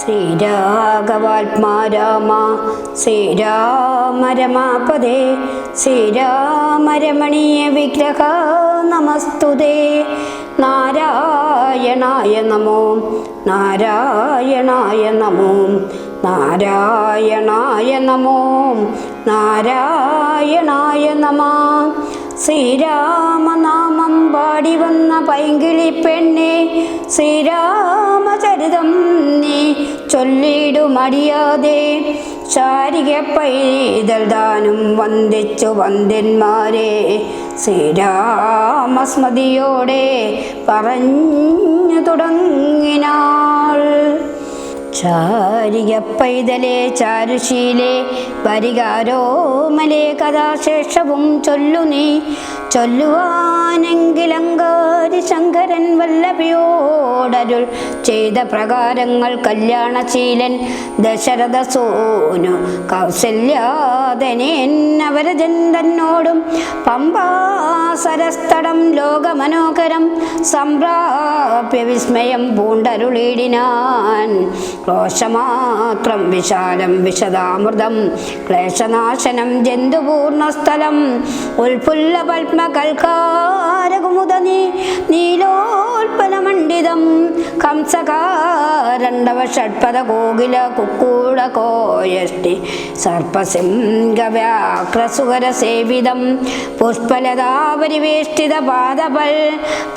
ശ്രീരാഘവാത്മാ രാമ ശ്രീരാമരമാപദേ ശ്രീരാമരമണീയ വിഗ്രഹ നമസ്തുതേ. നാരായണായ നമോ നാരായണായ നമോ നാരായണായ നമോ നാരായണായ നമ. ശ്രീരാമനാമം പാടി വന്ന പൈങ്കിളി പെണ്ണെ ശ്രീരാമചരിതം നീ ചൊല്ലിടുമടിയാതെ. ശാരിക പൈതൽ ദാനം വന്ദിച്ചു വന്ദ്യന്മാരെ ശ്രീരാമസ്മതിയോടെ പറഞ്ഞു തുടങ്ങിനാൾ. ചാരിക പൈതലേ ചാരുശീലേ വരികാരോമലേ കഥാശേഷവും ചൊല്ലു നീ ചൊല്ലുവാനെങ്കിലങ്കാരി ശങ്കരൻ വല്ലഭയോടരുൾ ചെയ്ത പ്രകാരങ്ങൾ കല്യാണശീലൻ ദശരഥ സോനു കൗസല്യാതനേൻ അവരജൻ തന്നോടും പമ്പാസരസ്ഥടം ലോകമനോഹരം സംപ്രാപ്യ വിസ്മയം പൂണ്ടരുളിടിനാൻ. ക്രോശമാത്രം വിശാലം വിശദാമൃതം ക്ലേശനാശനം ജന്തുപൂർണസ്ഥലം ഉൽഫുല്ല പത്മകൽക്കാരകുമുദ നീലോൽപ്പലമണ്ഡിതം കംസകാരണ്ടവ ഷഡ്പദ കോകില കുക്കൂട കോയഷ്ടി സർപ്പസിംഗവ്യാക്രസുകര സേവിതം പുഷ്പലതാപരിവേഷ്ടിത പാദപൽ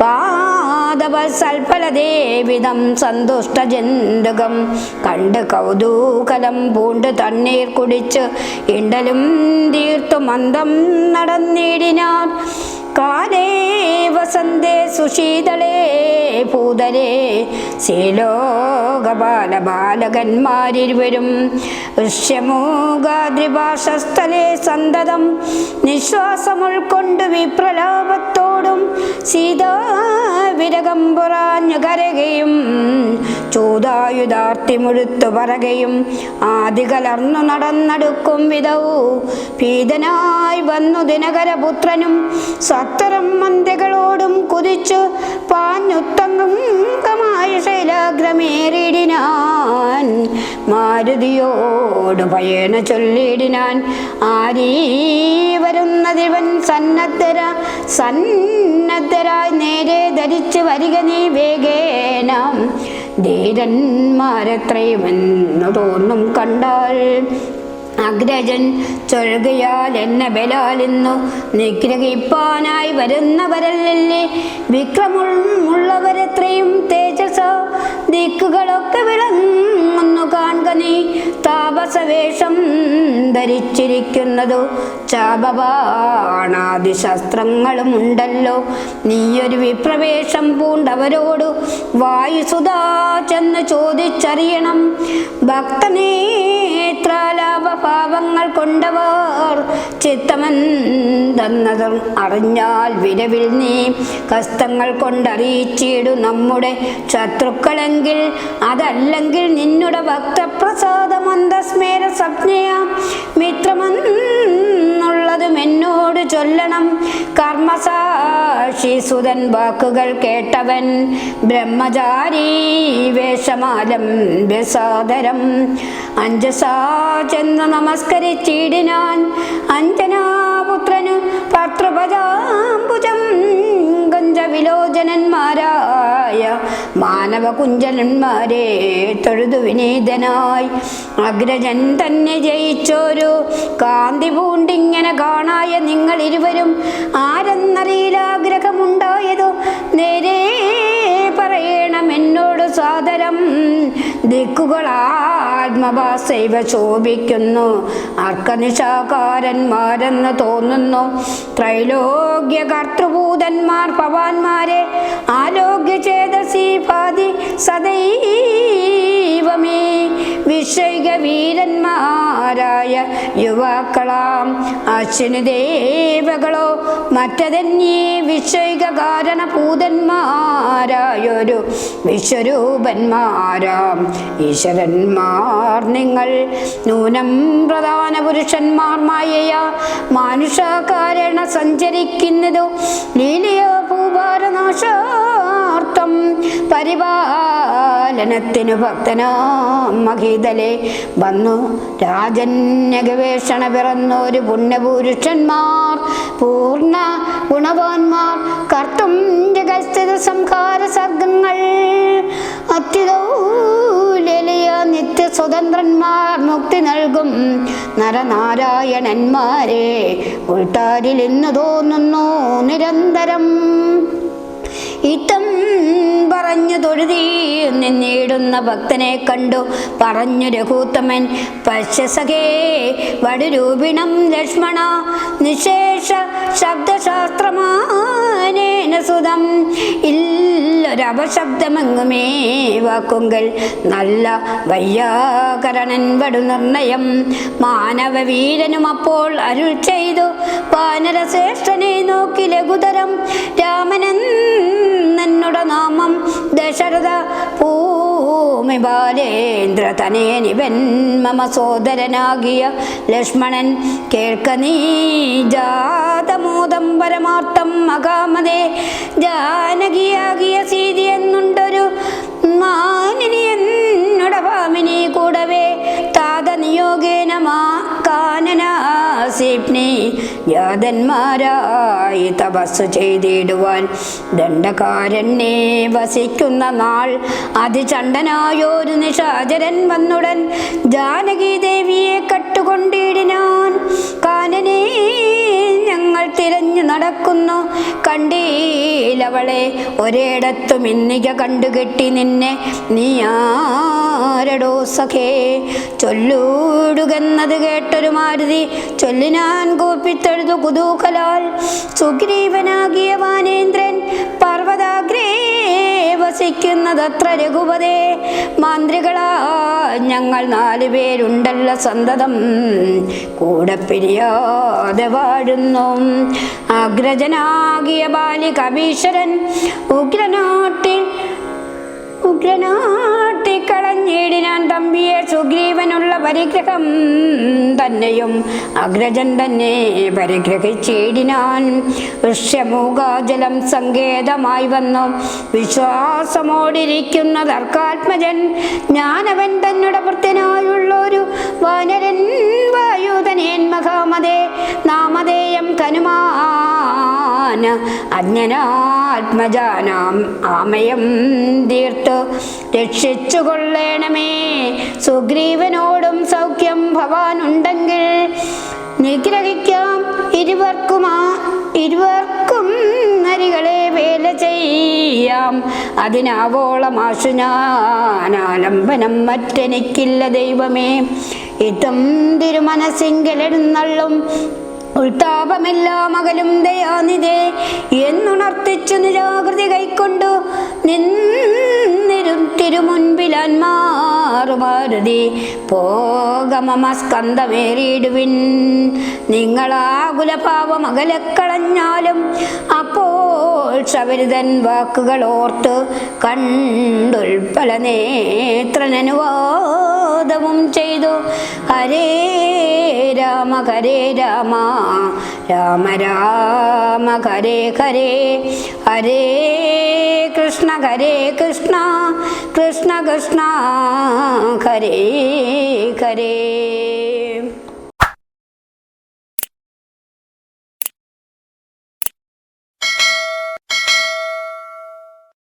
പാദപൽ സൽഫലദേവിതം. സന്തുഷ്ട ജന്തുകം കണ്ട് കൗതൂകലം പൂണ്ട് തണ്ണീർ കുടിച്ച് ഇണ്ടലും തീർത്തു മന്ദം നടന്നിടിനാർ. കാലേ വസന്തേ സുശീതളേ ഭൂതലേ ശ്രീലോകപാല ബാലകന്മാരിരുവരും ഋഷ്യമൂകാദ്രിഭാഷസ്ഥലേ സന്തതം നിശ്വാസമുൾക്കൊണ്ട് വിപ്രലാപത്തോടും സീതാവിരകം പുറാഞ്ഞു കരകയും. ചൂതായുധാർത്തി മുഴുത്തു പറകയും ആദി കലർന്നു നടന്നടുക്കും വിധവു. ഭീതനായി വന്നു ദിനകരപുത്രനും സത്തരം മന്ദികളോടും കുതിച്ചു പാഞ്ഞുത്തങ്കമായ ശൈലാഗ്രമേറിയിടിനാൻ മാരുതിയോട് ഭയേന ചൊല്ലിയിടിനാൻ ആരീ വരുന്നതിവൻ സന്നദ്ധര സന്നദ്ധരായി നേരെ ധരിച്ച് വരിക നീ വേഗേന. ധീരന്മാരെത്രയുമെന്നു തോന്നും കണ്ടാൽ അഗ്രജൻ ചൊഴുകയാൽ എന്നെ ബലാലിന്നു നിഗ്രഹിപ്പാനായി വരുന്നവരല്ലേ വിക്രമുള്ളവരെത്രയും ധരിച്ചിരിക്കുന്നതു ചാപബാണാദി ശാസ്ത്രങ്ങളും ഉണ്ടല്ലോ. നീയൊരു വിപ്രവേശം പൂണ്ടവരോടു വായുസുതാ ചെന്ന് ചോദിച്ചറിയണം. ഭക്തനേത്രാലാപഭാവങ്ങൾ കൊണ്ടവർ ചിത്തമെന്തെന്നതും അറിഞ്ഞാൽ വിരവിൽ നീ കസ്തങ്ങൾ കൊണ്ടറിയിച്ചിടു നമ്മുടെ ശത്രുക്കളെങ്കിൽ. അതല്ലെങ്കിൽ നിന്നുടെ ഭക്തപ്രസാദമന്ദസ്മേര സംജ്ഞയാ. മിത്രമെന്നുള്ളതും എന്നോട് ചൊല്ലണം. കർമ്മസാക്ഷി സുതൻ വാക്കുകൾ കേട്ടവൻ. ബ്രഹ്മചാരി വേഷമാലം ബസാദരം അഞ്ജസാ ചെന്ന് നമസ്കരിച്ചിടിനാൻ. അഞ്ജനാപുത്രനു പത്രപജാംബുജം ഗഞ്ചവിലോചനന്മാരായ മാനവകുഞ്ചലന്മാരെ തൊഴുതു വിനീതനായി. അഗ്രജൻ തന്നെ ജയിച്ചോരു കാന്തി പൂണ്ടിങ്ങനെ കാണായ നിങ്ങൾ ഇരുവരും ആരെന്നറിയിലാഗ്രഹമുണ്ടായതോ നേരേ സാദരം ദിക്കുകളാത്മഭാസൈവ ശോഭിക്കുന്നു. അർക്കനിശാകാരന്മാരെന്ന് തോന്നുന്നു. ത്രൈലോക്യ കർത്തൃഭൂതന്മാർ പവാന്മാരെ ആരോഗ്യ ചേതസി ഭാതി സദൈവമേ. വിഷയിക വീരന്മാരായ യുവാക്കളാം. അശ്വിനി ദേവകളോ മറ്റതെന്നീ വിഷയിക കാരണഭൂതന്മാരായൊരു വിശ്വരൂപന്മാരാം ഈശ്വരന്മാർ നിങ്ങൾ നൂനം പ്രധാന പുരുഷന്മാർ മായയ. മാനുഷകാരണ സഞ്ചരിക്കുന്നതു ലീലയോ ഭൂഭാരനാശാർത്ഥം ലോകം പരിപാലനത്തിനു ഭക്തനാം മഹീതലെ. വന്നു രാജന്യ ഗവേഷണ പിറന്നൊരു പുണ്യപുരുഷന്മാർ. പൂർണ ഗുണവാന്മാർ. കർത്തും ജഗസ്ഥിത സംഹാര സർഗങ്ങൾ അത്യതൗലലിയ നിത്യ സ്വതന്ത്രന്മാർ മുക്തി നൽകും നരനാരായണന്മാരെ. ഉൾത്താരിൽ ഇന്ന് തോന്നുന്നു നിരന്തരം. ഇത്തം പറഞ്ഞു തൊഴുതി നിന്നിടുന്ന ഭക്തനെ കണ്ടു പറഞ്ഞു രഘൂത്തമൻ പശ്യസഖേ വടുരൂപിണം ലക്ഷ്മണ നിശേഷ ശബ്ദശാസ്ത്രമാനേന സുതം. ഇല്ലൊരപശബ്ദമെങ്ങുമേ? വാക്കുങ്കൽ നല്ല വയ്യാകരണൻ വടു നിർണയം. മാനവ വീരനും അപ്പോൾ അരുൾ ചെയ്തു. വാനരശ്രേഷ്ഠനെ നോക്കി ലഘുതരം. രാമനെന്നുടെ നാമം ദശരഥ ഭൂമി ബാലേന്ദ്ര തനേനിവൻ മമ സോദരനാകിയ ലക്ഷ്മണൻ കേൾക്ക നീ ജാതമോദം പരമാർത്ഥം മകാമതേ ജാനകിയാകിയ സീതി എന്നുണ്ടൊരു മാനിനി എന്നോട ഭാമിനി കൂടവേ താത നിയോഗേന മാ കാനനാസിപ്നി യാതന്മാരായി തപസ് ചെയ്തിടുവാൻ ദണ്ഡകാരനെ വസിക്കുന്ന നാൾ. അതിചണ്ഡനായൊരു നിഷാചരൻ വന്നുടൻ ജാനകി ദേവിയെ കട്ടുകൊണ്ടിടിനാൻ. കാനനെ ഞങ്ങൾ തിരഞ്ഞു നടക്കുന്നു കണ്ടീലവളെ ഒരിടത്തു ഇന്നിക കണ്ടുകെട്ടി നിന്നെ. നീ ആരടോ സഖേ? ചൊല്ലൂടുകെന്നത് കേട്ടൊരു മാരുതി. ചൊല്ലിനാൻ കൂപ്പിത്തെഴുതു കുതൂഹലാൽ. സുഗ്രീവനാകിയ വാനേന്ദ്രൻ പർവതാഗ്രേ വസിക്കുന്നതത്ര രഘുപതേ. മാന്ത്രികളാ ഞങ്ങൾ നാലു പേരുണ്ടല്ല സന്തതം. കൂടെ പിരിയാതെ വാഴുന്നു. അഗ്രജനാകിയ ബാലി കവീശ്വരൻ ഉഗ്രനാട്ടിൽ ഉഗ്രനാട്ടിക്കളഞ്ഞിടിനാൻ തമ്പിയെ സുഗ്രീവനുള്ള പരിഗ്രഹം തന്നെയും അഗ്രജൻ തന്നെ പരിഗ്രഹിച്ചിടിനാൻ. ഋഷ്യമൂകാജലം സങ്കേതമായി വന്നു. വിശ്വാസമോടിരിക്കുന്ന തർക്കാത്മജൻ ഞാനവൻ തന്നുടെ ഒരു വാനരൻ വായുധനേൻ മഹാമതേ നാമധേയം കനുമാൻ അജ്ഞനാത്മജാനാം ആമയം തീർത്ത് രക്ഷിച്ചു കൊള്ളേണമേ. സുഗ്രീവനോടും സൗഖ്യം ഭവാനുണ്ടെങ്കിൽ നിഗ്രഹിക്കാം ഇരുവർക്കുമാ ഇരുവർക്കും നരികളെ വേല ചെയ്യാം. അതിനാവോളമാശു ഞാനാലംബനം മറ്റെനിക്കില്ല ദൈവമേ. ഇതം തിരുമനസിങ്കലെഴുന്നള്ളും ഉൾത്താപമെല്ലാം മകലും ദയാനിതേ എന്നുണർത്തിച്ചു നിരാകൃതി കൈക്കൊണ്ടു നിന്നിരും തിരുമുൻപിലാൻമാറുമാരുതി പോകമമ സ്കന്ധമേറിയിടുവിൻ നിങ്ങളാകുലഭാവം അകലക്കളഞ്ഞാലും അപ്പോൾ ശബരിതൻ വാക്കുകൾ ഓർത്ത് കണ്ടുൽപ്പല നേത്രനനുവാദവും ചെയ്തു. ഹരേ രാമ ഹരേ രാമ. രാമ രാമ ഹരേ ഹരേ. ഹരേ കൃഷ്ണ ഹരേ കൃഷ്ണ. കൃഷ്ണ കൃഷ്ണ ഹരേ ഹരേ.